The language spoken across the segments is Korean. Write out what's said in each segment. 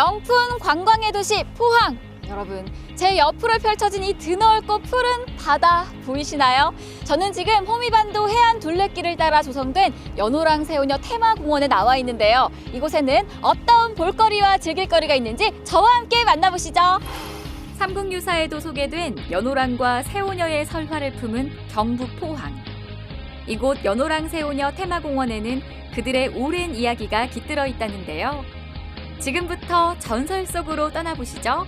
명품 관광의 도시 포항. 여러분, 제 옆으로 펼쳐진 이 드넓고 푸른 바다 보이시나요? 저는 지금 호미반도 해안 둘레길을 따라 조성된 연호랑 새우녀 테마공원에 나와 있는데요. 이곳에는 어떤 볼거리와 즐길거리가 있는지 저와 함께 만나보시죠. 삼국유사에도 소개된 연호랑과 새우녀의 설화를 품은 경북 포항. 이곳 연호랑 새우녀 테마공원에는 그들의 오랜 이야기가 깃들어 있다는데요. 지금부터 전설 속으로 떠나보시죠.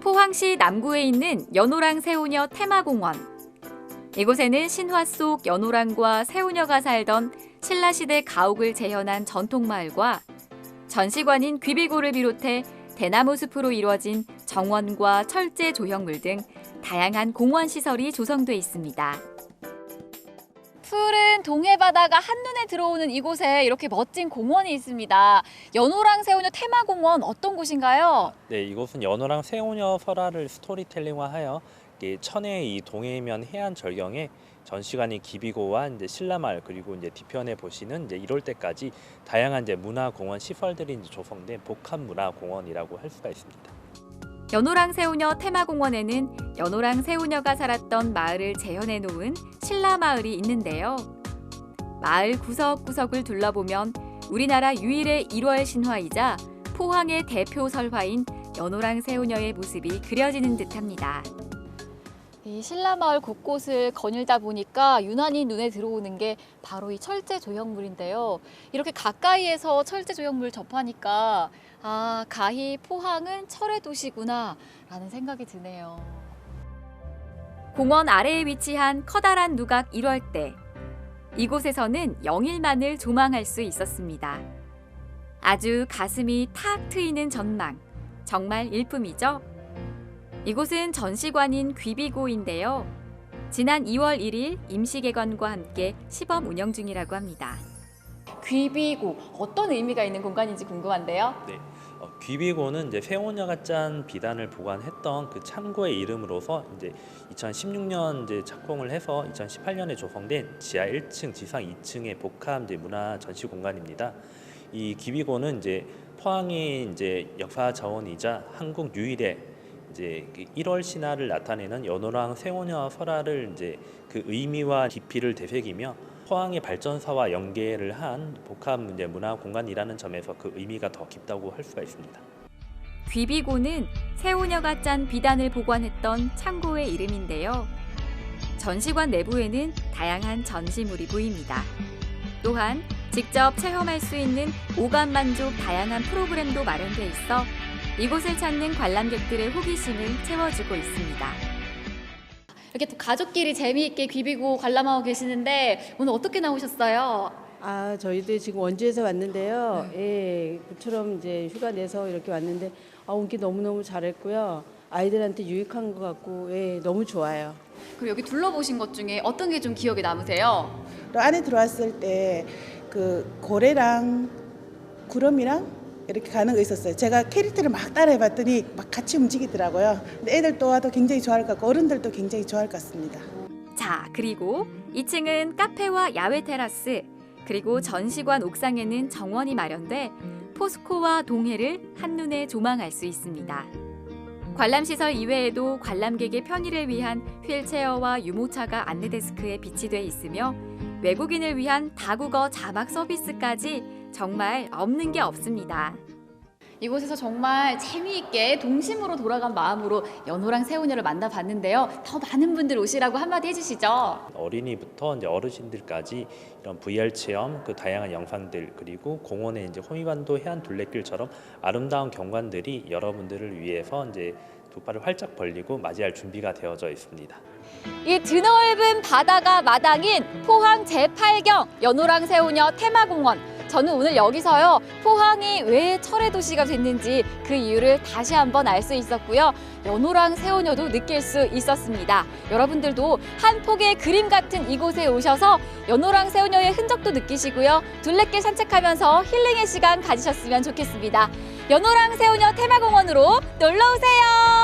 포항시 남구에 있는 연호랑 새우녀 테마공원. 이곳에는 신화 속 연호랑과 새우녀가 살던 신라시대 가옥을 재현한 전통마을과 전시관인 귀비고를 비롯해 대나무 숲으로 이루어진 정원과 철제 조형물 등 다양한 공원 시설이 조성돼 있습니다. 푸른 동해 바다가 한눈에 들어오는 이곳에 이렇게 멋진 공원이 있습니다. 연호랑 새우녀 테마공원 어떤 곳인가요? 네, 이곳은 연호랑 새우녀 설화를 스토리텔링화하여 천혜의 이 동해면 해안 절경에 전시관인 기비고와 이제 신라마을 그리고 이제 뒤편에 보시는 이제 이럴 때까지 다양한 이제 문화공원 시설들이 이제 조성된 복합 문화공원이라고 할 수가 있습니다. 연호랑 새우녀 테마공원에는 연호랑 새우녀가 살았던 마을을 재현해 놓은 신라마을이 있는데요. 마을 구석구석을 둘러보면 우리나라 유일의 1월 신화이자 포항의 대표 설화인 연호랑 새우녀의 모습이 그려지는 듯합니다. 이 신라마을 곳곳을 거닐다 보니까 유난히 눈에 들어오는 게 바로 이 철제 조형물인데요. 이렇게 가까이에서 철제 조형물 접하니까 아, 가히 포항은 철의 도시구나 라는 생각이 드네요. 공원 아래에 위치한 커다란 누각 1월대. 이곳에서는 영일만을 조망할 수 있었습니다. 아주 가슴이 탁 트이는 전망. 정말 일품이죠? 이곳은 전시관인 귀비고인데요. 지난 2월 1일 임시 개관과 함께 시범 운영 중이라고 합니다. 귀비고 어떤 의미가 있는 공간인지 궁금한데요. 네. 어, 귀비고는 이제 세오녀가 짠 비단을 보관했던 그 창고의 이름으로서 이제 2016년 이제 착공을 해서 2018년에 조성된 지하 1층, 지상 2층의 복합 이제 문화 전시 공간입니다. 이 귀비고는 이제 포항이 이제 역사 자원이자 한국 유일의 이제 그 1월 신화를 나타내는 연호랑 세오녀 설화를 이제 그 의미와 깊이를 되새기며 포항의 발전사와 연계를 한 복합 이제 문화 공간이라는 점에서 그 의미가 더 깊다고 할 수가 있습니다. 귀비고는 새우녀가 짠 비단을 보관했던 창고의 이름인데요. 전시관 내부에는 다양한 전시물이 보입니다. 또한 직접 체험할 수 있는 오감 만족 다양한 프로그램도 마련돼 있어 이곳을 찾는 관람객들의 호기심을 채워주고 있습니다. 이렇게 또 가족끼리 재미있게 귀비고 관람하고 계시는데 오늘 어떻게 나오셨어요? 아, 저희도 지금 원주에서 왔는데요. 예, 그처럼 이제 휴가 내서 이렇게 왔는데 아, 온기 너무너무 잘했고요. 아이들한테 유익한 것 같고 예, 너무 좋아요. 그리고 여기 둘러보신 것 중에 어떤 게 좀 기억에 남으세요? 또 안에 들어왔을 때 그 고래랑 구름이랑 이렇게 가는 거 있었어요. 제가 캐릭터를 막 따라해봤더니 막 같이 움직이더라고요. 근데 애들 또 와도 굉장히 좋아할 것 같고 어른들도 굉장히 좋아할 것 같습니다. 자, 그리고 2층은 카페와 야외 테라스, 그리고 전시관 옥상에는 정원이 마련돼 포스코와 동해를 한눈에 조망할 수 있습니다. 관람시설 이외에도 관람객의 편의를 위한 휠체어와 유모차가 안내 데스크에 비치돼 있으며 외국인을 위한 다국어 자막 서비스까지 정말 없는 게 없습니다. 이곳에서 정말 재미있게 동심으로 돌아간 마음으로 연호랑 새우녀를 만나봤는데요. 더 많은 분들 오시라고 한마디 해주시죠. 어린이부터 이제 어르신들까지 이런 VR 체험, 그 다양한 영상들 그리고 공원의 이제 호미반도 해안 둘레길처럼 아름다운 경관들이 여러분들을 위해서 이제 두 발을 활짝 벌리고 맞이할 준비가 되어져 있습니다. 이 드넓은 바다가 마당인 포항 제8경 연호랑 새우녀 테마공원. 저는 오늘 여기서요 포항이 왜 철의 도시가 됐는지 그 이유를 다시 한번 알 수 있었고요. 연호랑 새우녀도 느낄 수 있었습니다. 여러분들도 한 폭의 그림 같은 이곳에 오셔서 연호랑 새우녀의 흔적도 느끼시고요. 둘레길 산책하면서 힐링의 시간 가지셨으면 좋겠습니다. 연호랑 새우녀 테마공원으로 놀러 오세요.